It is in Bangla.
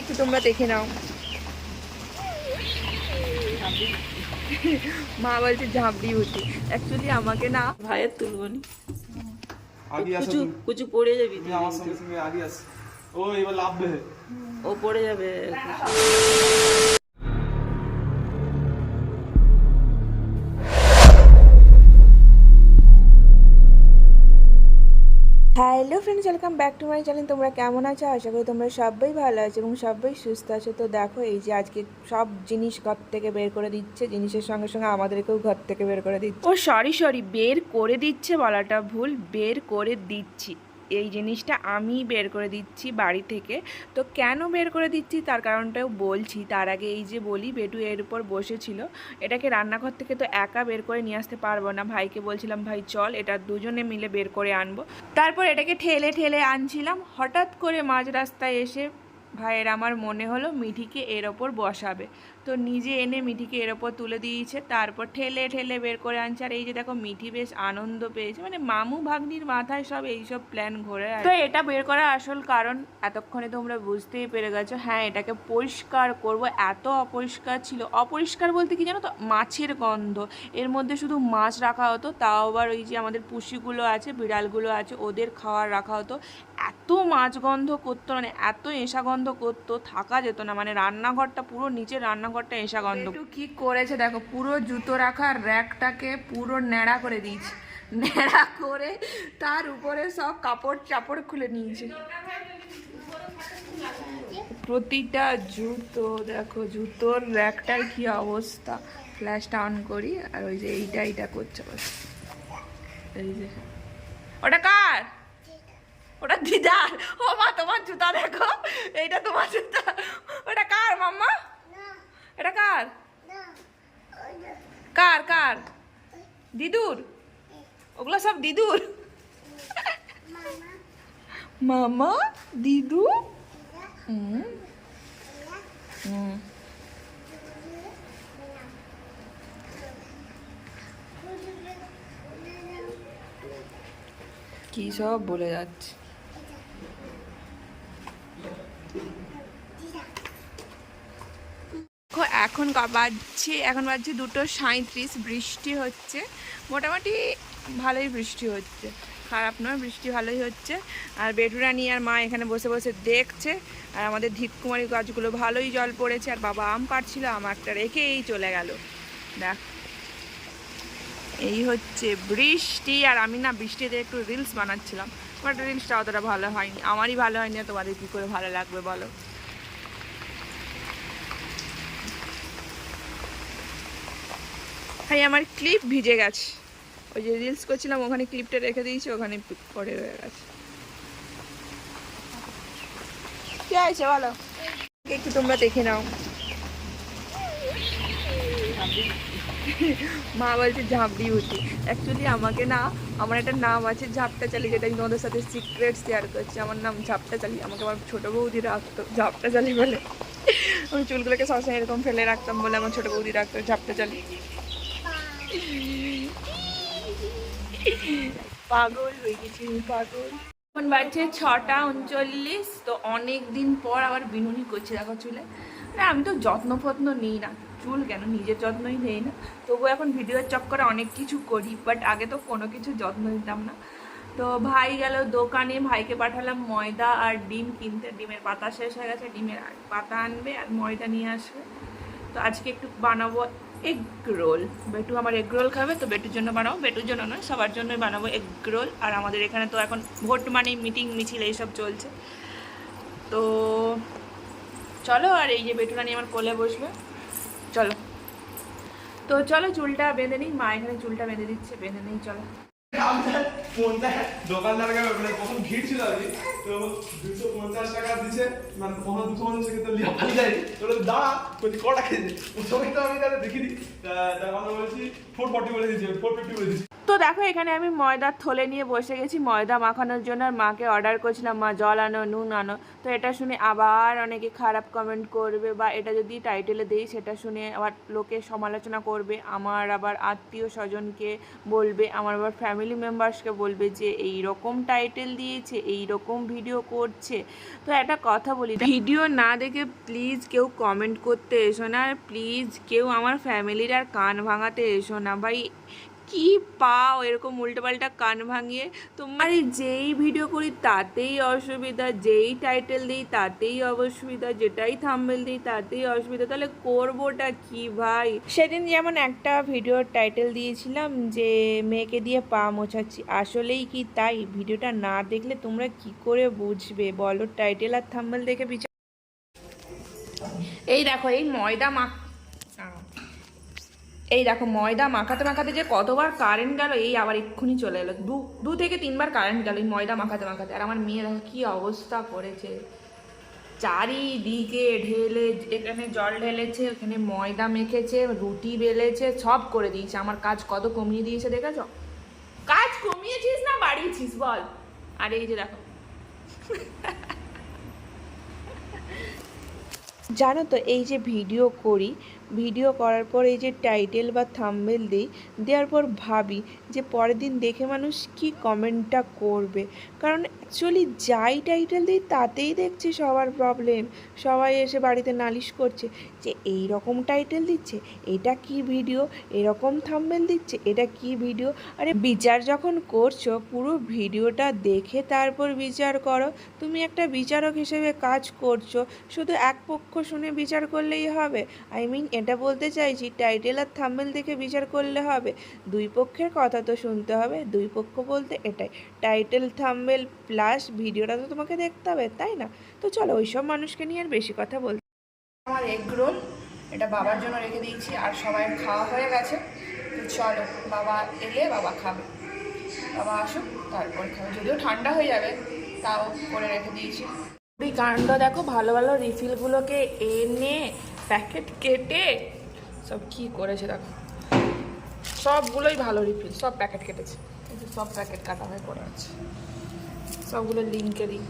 একটু তোমরা দেখে নাও। মা বলছে ঝাঁপড়ি হচ্ছে। অ্যাকচুয়ালি আমাকে না ভাইয়ের তুলবনি। কুচু কুচু পড়ে যাবি আমার সঙ্গে সঙ্গে আগে আসো। ও এবার লাভবে ও পড়ে যাবে। Hello friends, welcome back to my channel. তোমরা কেমন আছো? আশা করি তোমরা সবাই ভালো আছো এবং সবাই সুস্থ আছো। তো দেখো, এই যে আজকে সব জিনিস ঘর থেকে বের করে দিচ্ছে, জিনিসের সঙ্গে সঙ্গে আমাদেরকেও ঘর থেকে বের করে দিচ্ছে। ও সরি সরি বের করে দিচ্ছে বলাটা ভুল, বের করে দিচ্ছি। এই জিনিসটা আমি বের করে দিচ্ছি বাড়ি থেকে। তো কেন বের করে দিচ্ছি? তার কারণটাও বলছি। তার আগে এই যে বলি, বেটু এর উপর বসেছিল। এটাকে রান্নাঘর থেকে তো একা বের করে নিয়ে আসতে পারব না। ভাইকে বলছিলাম, ভাই, চল, এটা দুজনে মিলে বের করে আনব। তারপর এটাকে ঠেলে ঠেলে আনছিলাম। হঠাৎ করে মাঝ রাস্তায় এসে ভাইয়ের আমার মনে হলো, মিঠিকে এর ওপর বসাবে। তো নিজে এনে মিঠিকে এর ওপর তুলে দিয়েছে। তারপর ঠেলে ঠেলে বের করে আনছে। আর এই যে দেখো, মিঠি বেশ আনন্দ পেয়েছে। মানে মামু ভাগ্নির মাথায় সব এইসব প্ল্যান ঘোরে তো এটা বের করার আসল কারণ এতক্ষণে তোমরা বুঝতেই পেরে গেছো। হ্যাঁ এটাকে পরিষ্কার করব। এত অপরিষ্কার ছিল। অপরিষ্কার বলতে কি জানো তো? মাছের গন্ধ। এর মধ্যে শুধু মাছ রাখা হতো, তাও আবার ওই যে আমাদের পুষিগুলো আছে, বিড়ালগুলো আছে, ওদের খাওয়ার রাখা হতো। এত মাছ গন্ধ করতো মানে এত এসা গন্ধ করতো, থাকা যেত না। মানে রান্নাঘরটা পুরো নিচে নিচের রান্নাঘরটা এসা গন্ধ। কি করেছে দেখো, পুরো জুতো রাখার র্যাকটাকে পুরো ন্যাড়া করে দিয়েছে। ন্যাড়া করে তার উপরে সব কাপড় চাপড় খুলে নিয়েছে। প্রতিটা জুতো, দেখো, জুতোর র্যাকটার কি অবস্থা। ফ্ল্যাশটা অন করি আর ওই যে এইটা এইটা করছে বস। এই যে। ওটা কার? ওটা দিদার। ও মা, তোমার জুতা দেখো। এইটা তোমার জুতা। ওটা কার মাম্মা এটা কার কার কার? দিদুর? ওগুলো সব দিদুর? মামা দিদু? কি সব বলে যাচ্ছে? দেখো, এখন বাজছে এখন বাজছে দুটো সাঁত্রিশ বৃষ্টি হচ্ছে। মোটামুটি ভালোই বৃষ্টি হচ্ছে। খারাপ নয় বৃষ্টি ভালোই হচ্ছে। আর বেটুরানি আর মা এখানে বসে বসে দেখছে। আর আমাদের ধিককুমারি গাছগুলো ভালোই জল পড়েছে। আর বাবা আম পাড়ছিল আম একটা রেখেই চলে গেল। দেখ। এই হচ্ছে বৃষ্টি। আর আমি না বৃষ্টিতে একটু রিলস বানাচ্ছিলাম। বাট রিলসটা অতটা ভালো হয়নি। আমারই ভালো হয়নি তোমাদের কী করে ভালো লাগবে বলো? ভাই আমার ক্লিপ ভিজে গেছে। ওই যে রিলস করছিলাম, ওখানে ক্লিপটা রেখে দিয়েছি, ওখানে পরে রয়ে গেছে। কি আছে বলো? একটু তোমরা দেখে নাও। মা বলছে, ঝাঁপড়ি উঠি। অ্যাকচুয়ালি আমাকে না, আমার একটা নাম আছে ঝাপটা চালি যেটা আমি তোমাদের সাথে সিক্রেট শেয়ার করছি। আমার নাম ঝাপটা চালি আমাকে আমার ছোটো বৌদি রাখতো ঝাপটা চালি বলে। আমি চুলগুলোকে সবসময় এরকম ফেলে রাখতাম বলে আমার ছোটো বৌদি রাখতো ঝাপটা চালি পাগল হয়ে গেছি পাগল। এখন বাজছে ছটা উনচল্লিশ, তো অনেক দিন পর আবার বিনুনি করছে দেখো চুলে। আমি তো যত্ন ফত্ন নিই না, চুল কেন নিজের যত্নই নেই না। তবু এখন ভিডিওর চক্করে অনেক কিছু করি বাট আগে তো কোনো কিছু যত্ন নিতাম না। তো ভাই গেল দোকানে, ভাইকে পাঠালাম ময়দা আর ডিম কিনতে। ডিমের পাতা শেষ হয়ে গেছে, ডিমের পাতা আনবে আর ময়দা নিয়ে আসবে। তো আজকে একটু বানাবো এগ রোল। বেটু আমার এগ রোল খাবে, তো বেটুর জন্য বানাবো। বেটুর জন্য নয়, সবার জন্যই বানাবো এগ রোল। আর আমাদের এখানে তো এখন ভোট মানে মিটিং, মিছিল, এইসব চলছে। তো চলো, আর এই যে বেটুরা নিয়ে আমার কোলে বসবে। চলো। তো চলো, চুলটা বেঁধে নিই। মা এখানে চুলটা বেঁধে দিচ্ছে, বেঁধে নিই, চলো। দোকানদার মানে কখন ভিড় ছিল তো দুশো পঞ্চাশ টাকা মানে যায় তো বলছি, কটা আমি দেখিনি। তা- তার বলছি ফোর ফর্টি বলে দিয়েছি ফোর ফিফটি বলে তো দেখো, এখানে আমি ময়দার থলে নিয়ে বসে গেছি। ময়দা মাখানোর জন্য আর মাকে অর্ডার করছিলাম, মা জল আনো, নুন আনো। তো এটা শুনে আবার অনেকে খারাপ কমেন্ট করবে বা এটা যদি টাইটেলে দেই, সেটা শুনে আবার লোকে সমালোচনা করবে। আমার আবার আত্মীয় স্বজনকে বলবে, আমার আবার ফ্যামিলি মেম্বার্সকে বলবে যে এই রকম টাইটেল দিয়েছে, এই রকম ভিডিও করছে। তো একটা কথা বলি ভিডিও না দেখে প্লিজ কেউ কমেন্ট করতে এসো না প্লিজ কেউ আমার ফ্যামিলির আর কান ভাঙাতে এসো না। ভাই কি পাও? এরকম উল্টোপাল্টা কান ভাঙিয়ে তোমার যেই ভিডিও করি, তাতেই অসুবিধা। যেই টাইটেল দিই, তাতেই অসুবিধা। যেটাই থাম্বেল দিই, তাতেই অসুবিধা। তাহলে করবোটা কি ভাই? সেদিন যেমন একটা ভিডিওর টাইটেল দিয়েছিলাম যে, মেয়েকে দিয়ে পা মোছাচ্ছি। আসলেই কি তাই? ভিডিওটা না দেখলে তোমরা কি করে বুঝবে? বলো টাইটেল আর থাম্বেল দেখে বিচার এই দেখো, এই ময়দা মাখ এই দেখো ময়দা মাখাতে মাখাতে যে কতবার কারেন্ট গেল, এই আবার এক্ষুনি চলে এলো। দু দু থেকে তিনবার কারেন্ট গেল এই ময়দা মাখাতে মাখাতে। আর আমার মেয়ে দেখো কী অবস্থা করেছে। চারিদিকে ঢেলে, এখানে জল ঢেলেছে ওখানে ময়দা মেখেছে, রুটি বেলেছে, সব করে দিয়েছে। আমার কাজ কত কমিয়ে দিয়েছে দেখেছ? কাজ কমিয়েছিস না, বাড়িয়েছিস বল। আর এই যে দেখো। জানো তো, এই যে ভিডিও করি ভিডিও করার পর এই যে টাইটেল বা থাম্বেল দিই, দেওয়ার পর ভাবি যে পরের দিন দেখে মানুষ কি কমেন্টটা করবে। কারণ অ্যাকচুয়ালি যাই টাইটেল দিই, তাতেই দেখছি সবার প্রবলেম সবাই এসে বাড়িতে নালিশ করছে যে এই রকম টাইটেল দিচ্ছে, এটা কি ভিডিও এরকম থাম্বেল দিচ্ছে, এটা কি ভিডিও আরে বিচার যখন করছ, পুরো ভিডিওটা দেখে তারপর বিচার করো। তুমি একটা বিচারক হিসেবে কাজ করছ, শুধু এক পক্ষ শুনে বিচার করলেই হবে। আই মিন এটা বলতে চাইছি টাইটেল আর থাম্বেল দেখে বিচার করলে হবে। দুই পক্ষের কথা তো শুনতে হবে, দুই পক্ষ বলতে এটাই। টাইটেল থাম্বেল প্লাস ভিডিওটা তো তোমাকে দেখতে হবে, তাই না? তো চলো ওইসব মানুষকে নিয়ে আর বেশি কথা বলতে আমার এগ রোল এটা বাবার জন্য রেখে দিয়েছি, আর সবাই খাওয়া হয়ে গেছে। চলো, বাবা এলে বাবা খাবে। বাবা আসুক, তারপর খাবে। যদিও ঠান্ডা হয়ে যাবে, তাও করে রেখে দিয়েছি। এই দেখো, ভালো ভালো রিফিলগুলোকে এনে প্যাকেট কেটে সব কি করেছে দেখো। সবগুলোই ভালো রিফিল সব প্যাকেট কেটেছে। সব প্যাকেট কাটা হয়ে পড়ে আছে। সবগুলো লিঙ্কেরই